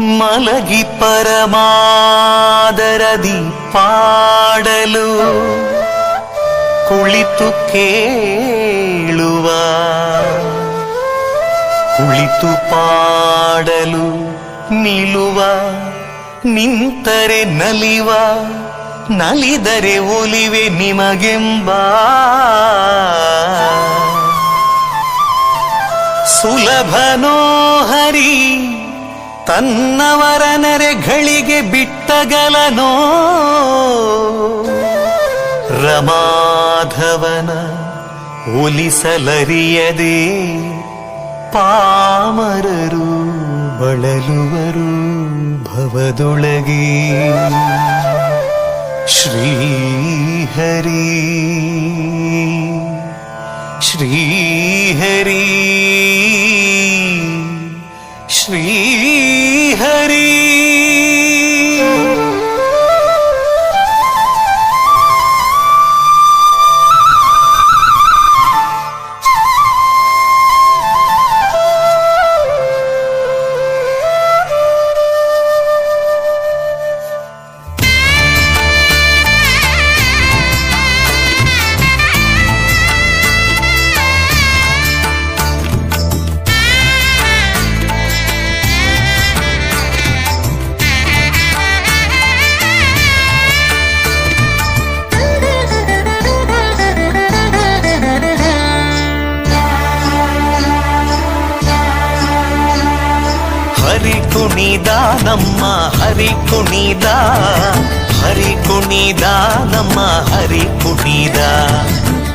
ಮಲಗಿ ಪರಮಾದರದಿ ಪಾಡಲು ಕುಳಿತು ಕೇಳುವ. ಕುಳಿತು ಪಾಡಲು ನಿಲುವ. ನಿಂತರೆ ನಲಿವ. ನಲಿದರೆ ಒಲಿವೆ ನಿಮಗೆಂಬ. ಸುಲಭನೋ ಹರಿ. ತನ್ನವರ ನೆರೆಗಳಿಗೆ ಬಿಟ್ಟಗಲನೋ? ರಮಾಧವನ ಒಲಿಸಲರಿಯದೆ ಪಾಮರರು ಬಳಲುವರು ಭವದೊಳಗೆ. ಶ್ರೀಹರಿ ಶ್ರೀಹರಿ ಶ್ರೀಹರಿ హరికునిదానమ్మ హరికునిదా. హరికునిదానమ్మ హరికునిదా.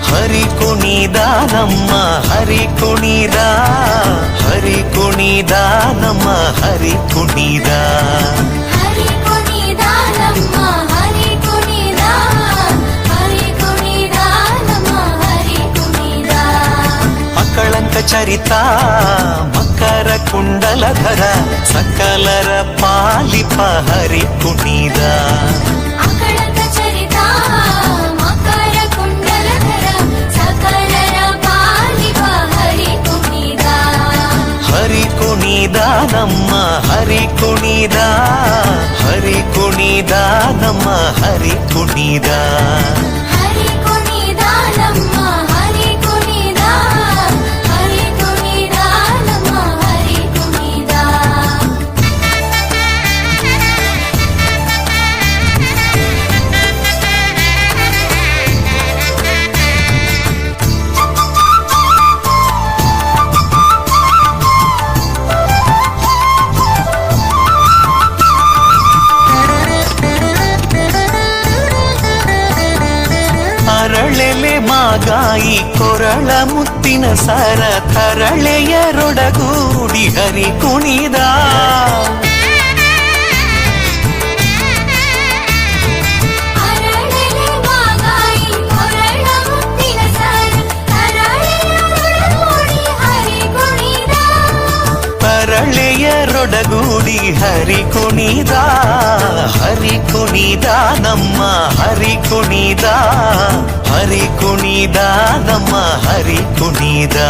హరికునిదానమ్మ హరికునిదా. హరికునిదానమ్మ హరికునిదా. చరిత కుండల ధర సకలర పహరి హరి పునీదా హరి కుణిదా హరి కుణిదా నమ్మ హరి కుణిదా ಅರಳೆಲೆ ಮಾಗಾಯಿ ಕೊರಳ ಮುತ್ತಿನ ಸರ ತರಳೆಯರೊಡಗೂಡಿ ಹರಿ ಕುಣಿದ తొడగూడి హరి కుణిదా హరి కుణిదానమ్మ హరి కుణిదా హరి కుణిదానమ్మ హరి కుణిదా